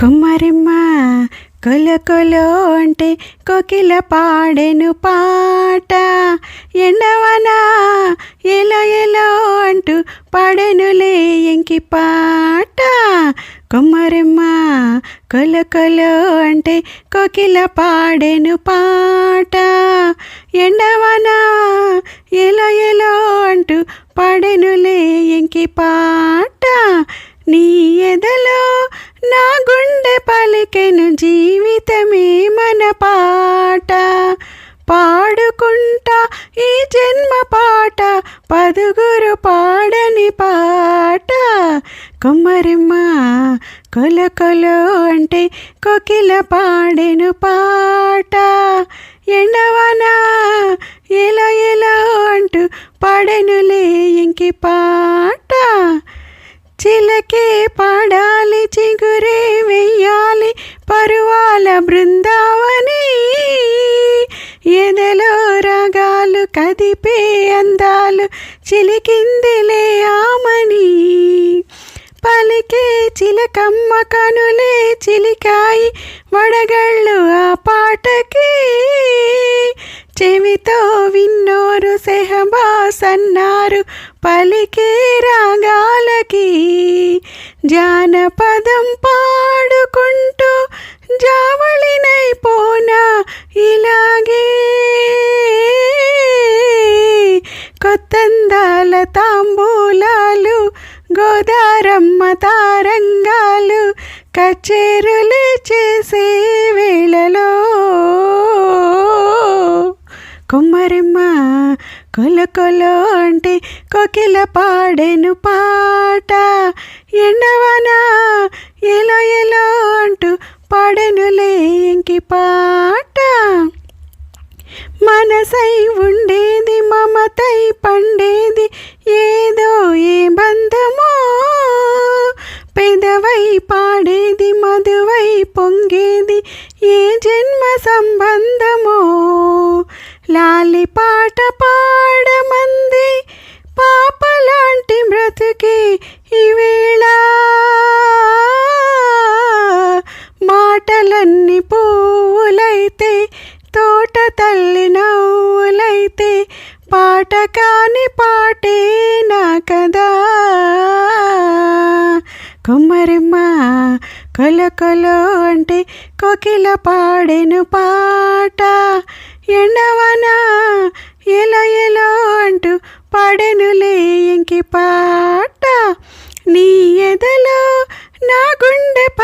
కుమ్మరిమ్మ కొల కొలో అంటే కోకిల పాడెను పాట. ఎండవన ఎలా ఎలా అంటూ పాడెనులే ఎంకి పాట. కుమ్మరిమ్మ కొల కొలో అంటే కోకిల పాడెను పాట. ఎండవన ఎలా ఎలా అంటూ పాడెనులే ఎంకి పాట నీ ఎదలో నా గుండె పలికెను జీవితమే మన పాట. పాడుకుంటా ఈ జన్మ పాట పదుగురు పాడని పాట. కుమ్మరిమ్మ కొల కొలో అంటే కొకిల పాడెను పాట. ఎండవనా ఎలా ఎలా అంటూ పాడెనులే ఇంకి పాట. కదిపే అందాలు చిలికిందిలే ఆమని. పలికే చిలకమ్మ కనులే చిలికాయి వడగళ్ళు ఆ పాటకి. చెవితో విన్నోరు సెహబాస్ అన్నారు పలికే రాగాలకి. జానపదం పా కొత్తందాల తాంబూలాలు గోదారమ్మ తారంగాలు కచేరులు చేసే వేళలో కుమ్మరిమ్మ కొలకొలో అంటే కోకిల పాడెను పాట ఎండవన ఎలో ఎలో అంటూ పాడెనులే ఇంకి పాట. మనసై ఉండేది మమతై పండేది ఏదో ఏ బంధమో. పెదవై పాడేది మధువై పొంగేది ఏ జన్మ సంబంధమో. లాలి పాట పాడమంది పాపలాంటి బ్రతుకే ఈవేళ. మాటలన్నీ పువ్వులైతే తోట తల్లి నవ్వులైతే పాట కాని పాటే నా కదా. కుమ్మరిమ్మ కొల కొలో అంటే కోకిల పాడెను పాట. ఎండవనా ఎలో ఎలో అంటూ పాడెనులే ఇంకి పాట. నీ ఎదలో నా గుండె